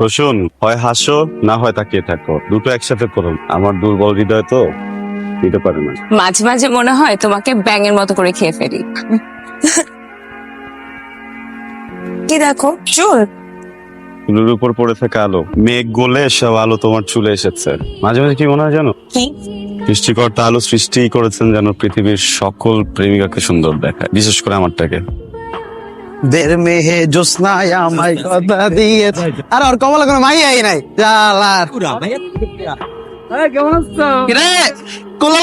প্রসূন হয় হাসো না হয় তাকিয়ে থাকো। দুটো একসাথে করুন। আমার দুর্বল হৃদয় তো দিতে পারে না। মাঝে মাঝে মনে হয় তোমাকে ব্যাঙের মতো করে খেয়ে ফেলি। কি দেখো? চুল? চুলের উপর পড়ে থাকা আলো। মেঘ গলে সব আলো তোমার চুলে এসেছে। মাঝে মাঝে কি মনে হয় জানো? কি? সৃষ্টিকর্তা আলো সৃষ্টি করেছেন যেন পৃথিবীর সকল প্রেমিকাকে সুন্দর দেখায়। বিশেষ করে আমারটাকে। দের মেহে জোসনায় আমায় কথা দিয়ে। আর ওর কমলা কোনো মাই আই নাই জালার কিরে? কোলা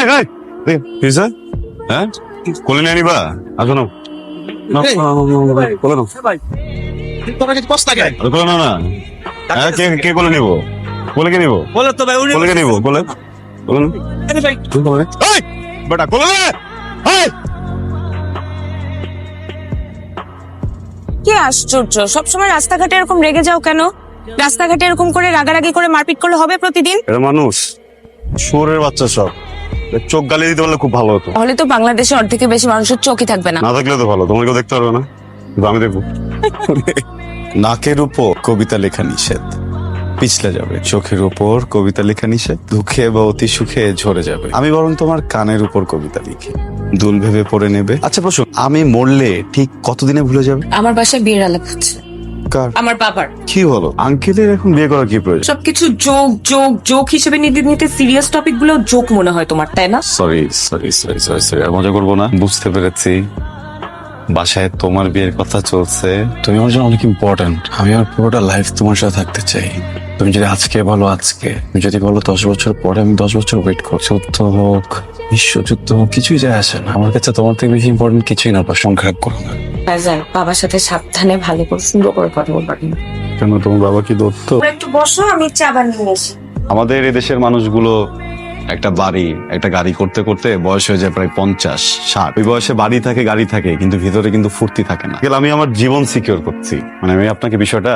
এই, এই, এই, হ্যাঁ? কোলে নিয়ে নিবা আসো না নাও, কোলে নাও। তোরা কিছু কষ্ট লাগে কোলে নাও না। হ্যাঁ কে কে কোলে নিবো? কোলে কে নিবো? বলে তো ভাই কোলে কে নিবো? কোলে? কোলে কোলে? বেটা কোলে নে! কি আশ্চর্য? সবসময় রাস্তাঘাটে এরকম রেগে যাও কেন? রাস্তাঘাটে এরকম করে রাগারাগি করে মারপিট করলে হবে প্রতিদিন? এরা মানুষ। শুয়োরের বাচ্চা সব। চোখ গালি দিতে পারলে খুব ভালো হতো। তাহলে তো বাংলাদেশে অর্ধেকের বেশি মানুষের চোখই থাকবে না। না থাকলে তো ভালো তোমার কেউ দেখতে পারবে না। কিন্তু আমি দেখব। নাকের উপর কবিতা লেখা নিষেধ। পিছলে যাবে। চোখের উপর কবিতা লেখা নিষেধ। দুঃখে বা অতি সুখে ঝরে যাবে। আমি বরং তোমার কানের উপর কবিতা লিখি। দুল ভেবে পড়ে নেবে। আচ্ছা প্রশ্ন আমি মরলে ঠিক কতদিনে ভুলে যাবে? আমার বাসায় বিয়ের আলাপ হচ্ছে। কার? আমার বাবার। কি বলো আঙ্কেলের এখন বিয়ে করার কি প্রয়োজন? সবকিছু যোগ যোগ যোগ হিসেবে নিতে নিতে সিরিয়াস টপিকগুলো যোগ মনে হয় তোমার তাই না? Sorry sorry sorry sorry sorry আর মজা করব না। বুঝতে পেরেছি। বাসায় তোমার বিয়ের কথা চলছে। তুমি আমার জন্য অনেক ইম্পর্ট্যান্ট আমি আমার পুরোটা লাইফ তোমার সাথে থাকতে চাই। তুমি যদি আজকে বলো আজকে তুমি যদি বলো দশ বছর পরে আমি দশ বছর ওয়েট করছি যুদ্ধ হোক বিশ্বযুদ্ধ হোক কিছুই যায় আসে না। আমার কাছে তোমার থেকে বেশি ইম্পর্টেন্ট কিছুই না খারাপ করো না। বাবার সাথে সাবধানে ভালো করে সুন্দর করে কথা বলবার কেন তোমার বাবা কি দত্ত? একটু বসো আমি চা বানিয়ে আসি আমাদের এই দেশের মানুষগুলো একটা বাড়ি একটা গাড়ি করতে করতে বয়স হয়ে যায় প্রায় পঞ্চাশ ষাট। ওই বয়সে বাড়ি থাকে গাড়ি থাকে কিন্তু ভিতরে কিন্তু ফুর্তি থাকে না। আমি আমার জীবন সিকিউর করছি। মানে আমি আপনাকে বিষয়টা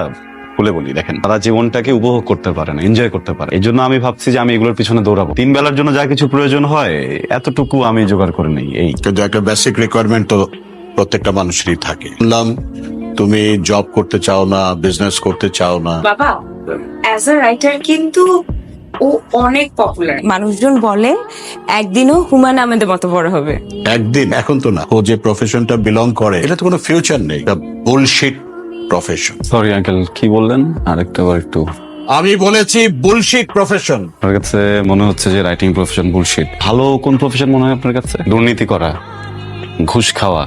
খুলে বলি দেখেন। তারা জীবনটাকে উপভোগ করতে পারে না এনজয় করতে পারে এই জন্য আমি ভাবছি যে আমি এগুলোর পিছনে দৌড়াবো। তিন বেলার জন্য যা কিছু প্রয়োজন হয় এতটুকু আমি জোগাড় করে নেই এই। কিন্তু একটা বেসিক রিকোয়ারমেন্ট তো প্রত্যেকটা মানুষেরই থাকে। শুনলাম তুমি জব করতে চাও না বিজনেস করতে চাও না। বাবা অ্যাজ আ রাইটার কিন্তু ও অনেক পপুলার মানুষজন বলে একদিনও হুমায়ুন আহমেদের মতো বড় হবে। একদিন এখন তো না। ও যে প্রফেশনটা বিলং করে এটা তো কোনো ফিউচার নেই। বুলশিট প্রফেশন সরি আঙ্কেল কি বললেন? আরেকটা বার একটু। আমি বলেছি বুলশিট প্রফেশন আপনার কাছে মনে হচ্ছে যে রাইটিং প্রফেশন বুলশিট ভালো কোন প্রফেশন মনে হয় আপনার কাছে? দুর্নীতি করা ঘুষ খাওয়া।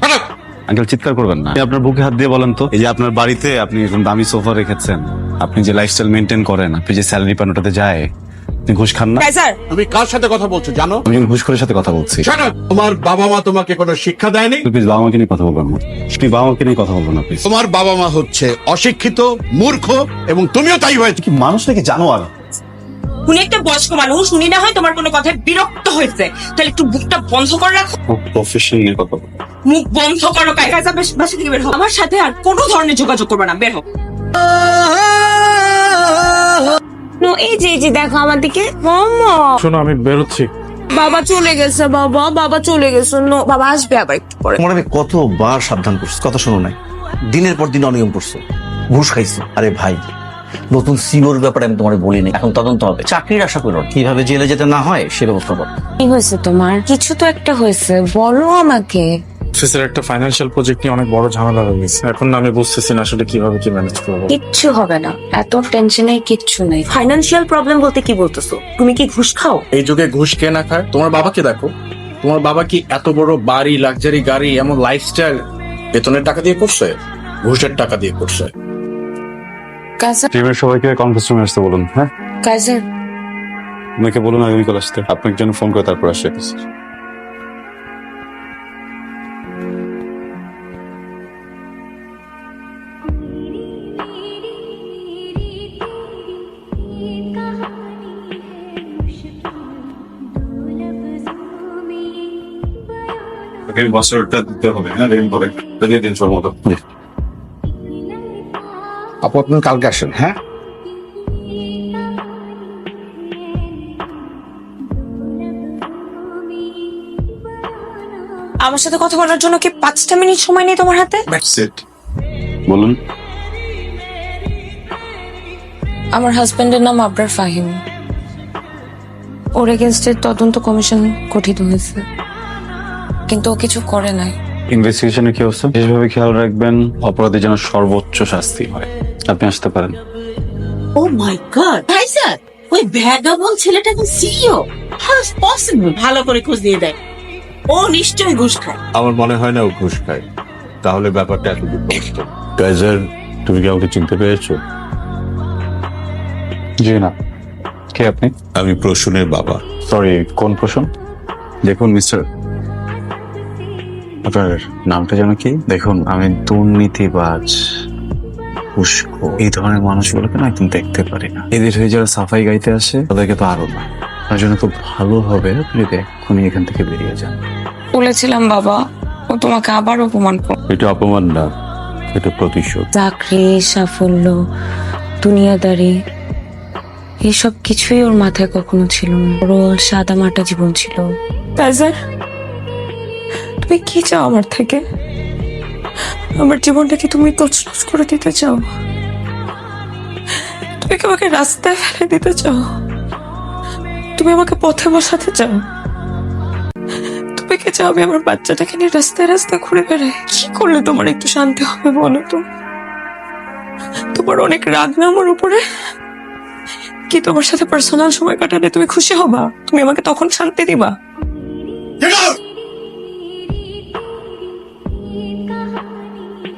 আঙ্কেল চিৎকার করবেন না। আপনি আপনার বুকে হাত দিয়ে বলেন তো। এই যে আপনার বাড়িতে আপনি এরকম দামি সোফা রেখেছেন আপনি যে লাইফস্টাইল মেনটেন করেন আপনি যে স্যালারি পান ওটাতে যায় আপনি ঘুষ খান না? স্যার। তুমি কার সাথে কথা বলছো জানো? আমি ঘুষখোরের সাথে কথা বলছি। তোমার বাবা মা তোমাকে কোনো শিক্ষা দেয়নি? প্লিজ বাবা মাকে নিয়ে কথা বলবেন না। প্লিজ বাবা মাকে নিয়ে কথা বলবেন না প্লিজ তোমার বাবা মা হচ্ছে অশিক্ষিত মূর্খ এবং তুমিও তাই হয়েছে। কি মানুষ নাকি জানোয়ার? উনি একটা বয়স্ক মানুষ উনি না হয় তোমার কোনো কথায় বিরক্ত হয়েছে। তাহলে একটু বুকটা বন্ধ করে রাখো। প্রফেশন নিয়ে কথা মুখ বন্ধ করো কায়দা বাসা থেকে বের হো আমার সাথে আর কোনো ধরনের যোগাযোগ করবে না বের হো নো এই যে এই যে দেখো আমার দিকে। মামা শোনো আমি বেরোচ্ছি। বাবা চলে গেছে বাবা বাবা চলে গেছে। নো বাবা আসবে আবার একটু পরে। তোমার আমি কতবার সাবধান করছি কথা শোনো নাই। দিনের পর দিন অনিয়ম করছ ঘুষ খাইছো। আরে ভাই নতুন সিওর ব্যাপারে আমি তোমার বলিনি এখন তদন্ত হবে। চাকরির আশা করো কীভাবে জেলে যেতে না হয় সে ব্যবস্থা করো। কি হয়েছে তোমার? কিছু তো একটা হয়েছে বলো আমাকে। অফিসের একটা ফাইন্যান্সিয়াল প্রজেক্ট নিয়ে অনেক বড় ঝামেলা হয়ে গেছে। এখন আমি বুঝতেছি না আসলে কীভাবে কি ম্যানেজ করব। কিচ্ছু হবে না। এত টেনশনে কিচ্ছু নেই। ফাইনান্সিয়াল প্রবলেম বলতে কি বলতেছো? তুমি কি ঘুষ খাও? এই যুগে ঘুষ কে না খায়? তোমার বাবাকে দেখো? তোমার বাবা কি এত বড় বাড়ি লাক্সারি গাড়ি এমন লাইফস্টাইল বেতনের টাকা দিয়ে করছে? ঘুষের টাকা দিয়ে করছে। কাজার টিমের সবাইকে কনফারেন্স রুমে আসতে বলুন হ্যাঁ? কাজার ওনাকে বলুন আগামীকাল আসতে। আপনাকে যেন ফোন করে তারপর আসে দিতে হবে হ্যাঁ? রেল করে দিয়ে দিন সব মতো আপু আপনার কালকে আসেন হ্যাঁ? আমার সাথে কথা বলার জন্য কি পাঁচটা মিনিট সময় নেই তোমার হাতে? বলুন। আমার হাজবেন্ডের নাম আবরার ফাহিম। ওর এগেনস্টে তদন্ত কমিশন গঠিত হয়েছে। কিন্তু ও কিছু করে নাই। ইনভেস্টিগেশনে কি অবস্থা? বিশেষভাবে খেয়াল রাখবেন অপরাধী যেন সর্বোচ্চ শাস্তি হয়। আপনি আসতে পারেন। ও মাই গড ভাইজান ওই ভ্যাগাবল ছেলেটা তো সিইও হাউ ইজ পসিবল ভালো করে খোঁজ দিয়ে দেখ। ও নিশ্চয়ই ঘুষ খায়। আমার মনে হয় না ও ঘুষ খায়। তাহলে ব্যাপারটা এত দুঃখ কাইজার তুমি কি আমাকে চিনতে পেরেছ? জি না। কে আপনি? আমি প্রসূনের বাবা। সরি কোন প্রশ্ন দেখুন মিস্টার আপনার নামটা যেন কি? দেখুন আমি দুর্নীতিবাজ উস্কো এই ধরনের মানুষগুলোকে না একদম দেখতে পারি না। এদের হয়ে যারা সাফাই গাইতে আসে তাদেরকে তো আরও না। তার জন্য খুব ভালো হবে আপনি এক্ষুনি এখান থেকে বেরিয়ে যান। বলেছিলাম বাবা ও তোমাকে আবার অপমান করবে এটা অপমান না এটা প্রতিশোধ। চাকরি সাফল্য দুনিয়াদারি এইসব কিছুই ওর মাথায় কখনো ছিল না। ওর সাদা মাটা জীবন ছিল। তাইজার তুমি কি চাও আমার থেকে? আমার জীবনটা কি তুমি তছনছ করে দিতে চাও? তুমি কি আমাকে রাস্তায় ফেলে দিতে চাও? তুমি আমাকে পথে বসাতে চাও? তুমি কি চাও আমি আমার বাচ্চাটাকে নিয়ে রাস্তায় রাস্তায় ঘুরে বেড়াই? কি করলে তোমার একটু শান্তি হবে বলো তো? তোমার অনেক রাগ না আমার উপরে? কি তোমার সাথে পার্সোনাল সময় কাটালে তুমি খুশি হবা? তুমি আমাকে তখন শান্তি দিবা?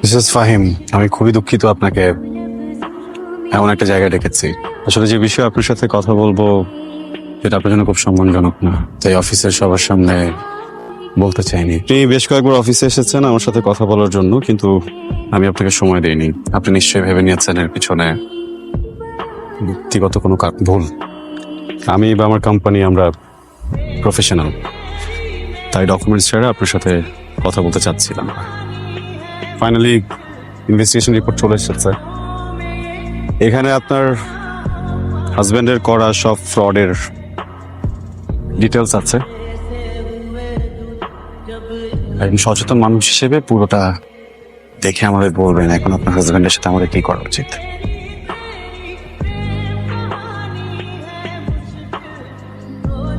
মিসেস ফাহিম আমি খুবই দুঃখিত আপনাকে। এমন একটা জায়গায় ডেকেছি। আসলে যে বিষয়ে আপনার সাথে কথা বলব, সেটা আপনার জন্য খুব সম্মানজনক না। তাই অফিসের সবার সামনে বলতে চাইনি। আপনি বেশ কয়েকবার অফিসে এসেছেন আমার সাথে কথা বলার জন্য, কিন্তু আমি আপনাকে সময় দিইনি। আপনি নিশ্চয়ই ভেবে নিয়েছেন এর পিছনে ব্যক্তিগত কোনো ভুল। আমি বা আমার কোম্পানি আমরা প্রফেশনাল তাই ডকুমেন্টস ছাড়া আপনার সাথে কথা বলতে চাচ্ছিলাম ফাইনালি ইনভেস্টিগেশন রিপোর্ট চলে এসেছে। এখানে আপনার হাজব্যান্ডের করা সব ফ্রডের ডিটেলস আছে। সচেতন মানুষ হিসেবে পুরোটা দেখে আমাদের বলবেন এখন আপনার হাজব্যান্ডের সাথে আমাদের কি করা উচিত?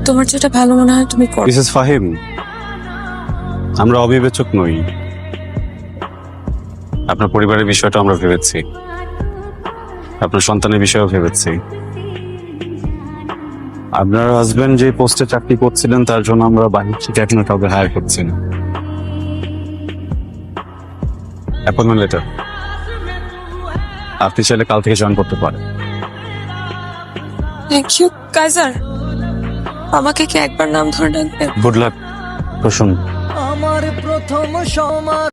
তোমার যেটা ভালো মনে হয় তুমি করো। মিসেস ফাহিম আমরা অবিবেচক নই। আপনার পরিবারের বিষয়টা আমরা ভেবেছি। আপনার সন্তানের বিষয়েও ভেবেছি। আপনার হাজবেন্ড যে পোস্টে চাকরি করছিলেন তার জন্য আমরা বাহির থেকে এখনও কাউকে হায়ার করছি না। অ্যাপয়েন্টমেন্ট লেটার আপনি চাইলে কাল থেকে জয়েন করতে পারেন। থ্যাংক ইউ কাইজার আমাকে কি একবার নাম ধরে ডাকবে গুড লাক প্রসন্ন। আমার প্রথম সমাজ